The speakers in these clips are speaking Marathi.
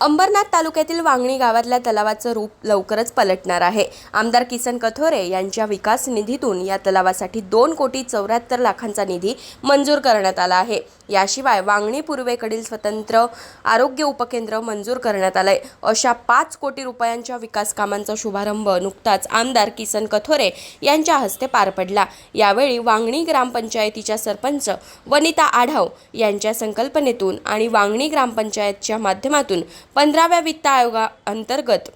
अंबरनाथ तालुक्यातील वांगणी गावातल्या तलावाचं रूप लवकरच पलटणार आहे. आमदार किसन कथोरे यांच्या विकास निधीतून या तलावासाठी दोन कोटी चौऱ्याहत्तर लाखांचा निधी मंजूर करण्यात आला आहे. याशिवाय वांगणी पूर्वेकडील स्वतंत्र आरोग्य उपकेंद्र मंजूर करण्यात आलंय. अशा पाच कोटी रुपयांच्या विकास कामांचा शुभारंभ नुकताच आमदार किसन कथोरे यांच्या हस्ते पार पडला. यावेळी वांगणी ग्रामपंचायतीच्या सरपंच वनिता आढाव यांच्या संकल्पनेतून आणि वांगणी ग्रामपंचायतच्या माध्यमातून पंधराव्या वित्त आयोगाअंतर्गत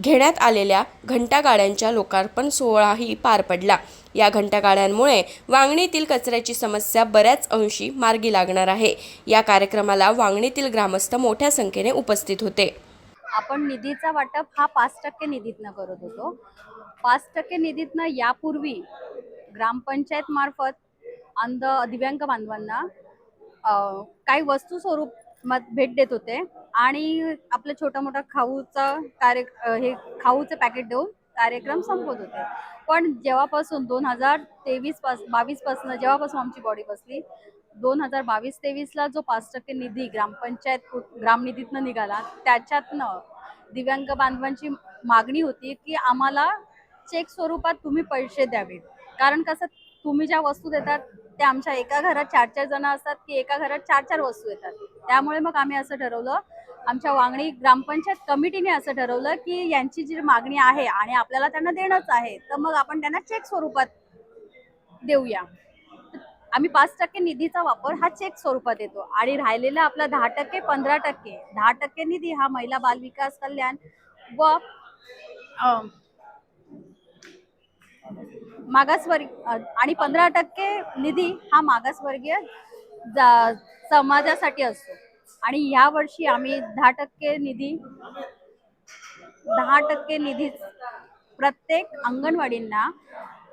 घेण्यात आलेल्या घंटागाड्यांच्या लोकार्पण सोहळाही पार पडला. या घंटागाड्यांमुळे वांगणीतील कचऱ्याची समस्या बऱ्याच अंशी मार्गी लागणार आहे. या कार्यक्रमाला वांगणीतील ग्रामस्थ मोठ्या संख्येने उपस्थित होते. आपण निधीचा वाटप हा पाच टक्के निधीतनं करत होतो. पाच टक्के निधीतनं यापूर्वी ग्रामपंचायत मार्फत अंध दिव्यांग बांधवांना काही वस्तू स्वरूप मत भेट देत होते. आणि आपलं छोटा मोठा खाऊचा कार्य हे खाऊचं पॅकेट देऊन कार्यक्रम संपवत होते. पण जेव्हापासून दोन हजार तेवीस पास बावीसपासून जेव्हापासून आमची बॉडी बसली दोन हजार बावीस तेवीसला जो पाच टक्के निधी ग्रामपंचायत ग्रामनिधीतनं निघाला त्याच्यातनं दिव्यांग बांधवांची मागणी होती की आम्हाला चेक स्वरूपात तुम्ही पैसे द्यावे कारण कसं तुम्ही ज्या वस्तू देतात त्या आमच्या एका घरात चार चार जण असतात की एका घरात चार चार वस्तू येतात. त्यामुळे मग आम्ही असं ठरवलं आमच्या वांगणी ग्रामपंचायत कमिटीने असं ठरवलं की यांची जी मागणी आहे आणि आपल्याला त्यांना देणंच आहे तर मग आपण त्यांना चेक स्वरूपात देऊया. आम्ही पाच टक्के निधीचा वापर हा चेक स्वरूपात येतो आणि राहिलेला आपला दहा टक्के पंधरा टक्के. दहा टक्के निधी हा महिला बाल विकास कल्याण व मागासवर्ग आणि पंधरा टक्के निधी हा मागासवर्गीय जा- समाजासाठी असतो. आणि ह्या वर्षी आम्ही दहा टक्के निधी दहा टक्के निधी प्रत्येक अंगणवाडींना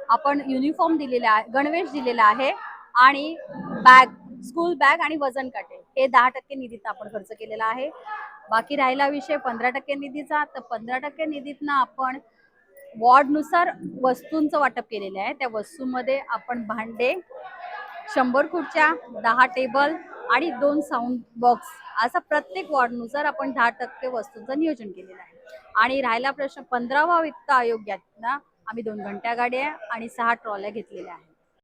आपण युनिफॉर्म दिलेला आहे गणवेश दिलेला आहे आणि बॅग स्कूल बॅग आणि वजन काटे. हे दहा टक्के निधीत आपण खर्च केलेला आहे. बाकी राहिला विषय पंधरा टक्के निधीचा. तर पंधरा टक्के निधीतनं आपण वॉर्डनुसार वस्तूंचं वाटप केलेलं आहे. त्या वस्तूंमध्ये आपण भांडे शंभर खुर्च्या दहा टेबल आणि दोन साऊंड बॉक्स असा प्रत्येक वॉर्डनुसार आपण दहा टक्के वस्तूंचं नियोजन केलेलं आहे. आणि राहिला प्रश्न पंधरावा वित्त आयोगात ना. आम्ही दोन घंट्या गाड्या आणि सहा ट्रॉल्या घेतलेल्या आहेत.